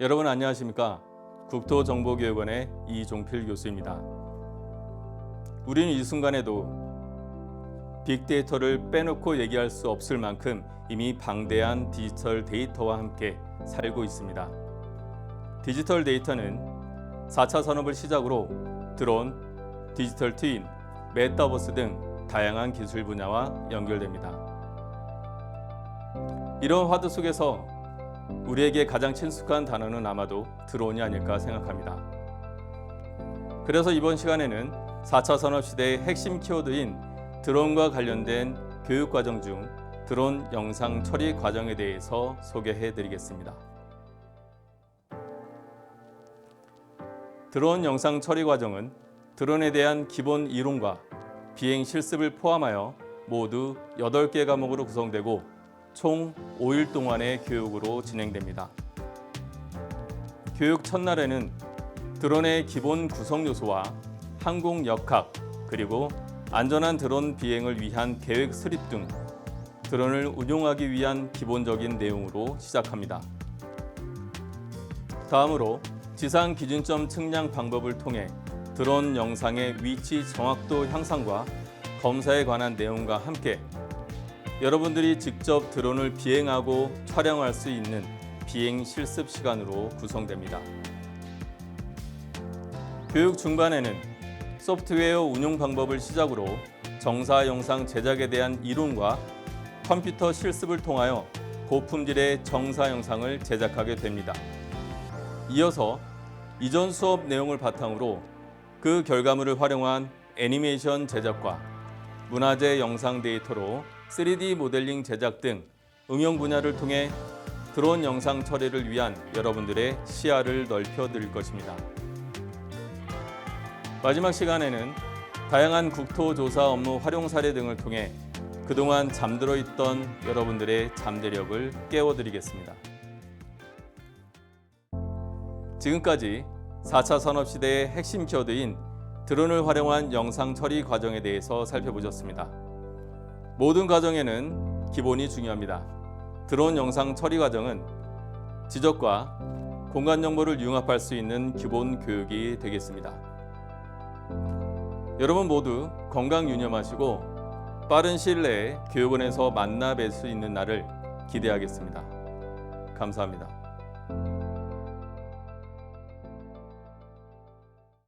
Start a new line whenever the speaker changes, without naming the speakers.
여러분 안녕하십니까? 국토정보교육원의 이종필 교수입니다. 우리는 이 순간에도 빅데이터를 빼놓고 얘기할 수 없을 만큼 이미 방대한 디지털 데이터와 함께 살고 있습니다. 디지털 데이터는 4차 산업을 시작으로 드론, 디지털 트윈, 메타버스 등 다양한 기술 분야와 연결됩니다. 이런 화두 속에서 우리에게 가장 친숙한 단어는 아마도 드론이 아닐까 생각합니다. 그래서 이번 시간에는 4차 산업 시대의 핵심 키워드인 드론과 관련된 교육 과정 중 드론 영상 처리 과정에 대해서 소개해 드리겠습니다. 드론 영상 처리 과정은 드론에 대한 기본 이론과 비행 실습을 포함하여 모두 8개 과목으로 구성되고 총 5일 동안의 교육으로 진행됩니다. 교육 첫날에는 드론의 기본 구성 요소와 항공 역학 그리고 안전한 드론 비행을 위한 계획 수립 등 드론을 운용하기 위한 기본적인 내용으로 시작합니다. 다음으로 지상 기준점 측량 방법을 통해 드론 영상의 위치 정확도 향상과 검사에 관한 내용과 함께 여러분들이 직접 드론을 비행하고 촬영할 수 있는 비행 실습 시간으로 구성됩니다. 교육 중반에는 소프트웨어 운용 방법을 시작으로 정사 영상 제작에 대한 이론과 컴퓨터 실습을 통하여 고품질의 정사 영상을 제작하게 됩니다. 이어서 이전 수업 내용을 바탕으로 그 결과물을 활용한 애니메이션 제작과 문화재 영상 데이터로 3D 모델링 제작 등 응용 분야를 통해 드론 영상 처리를 위한 여러분들의 시야를 넓혀 드릴 것입니다. 마지막 시간에는 다양한 국토조사 업무 활용 사례 등을 통해 그동안 잠들어 있던 여러분들의 잠재력을 깨워드리겠습니다. 지금까지 4차 산업시대의 핵심 키워드인 드론을 활용한 영상 처리 과정에 대해서 살펴보셨습니다. 모든 과정에는 기본이 중요합니다. 드론 영상 처리 과정은 지적과 공간 정보를 융합할 수 있는 기본 교육이 되겠습니다. 여러분 모두 건강 유념하시고 빠른 시일 내에 교육원에서 만나 뵐 수 있는 날을 기대하겠습니다. 감사합니다.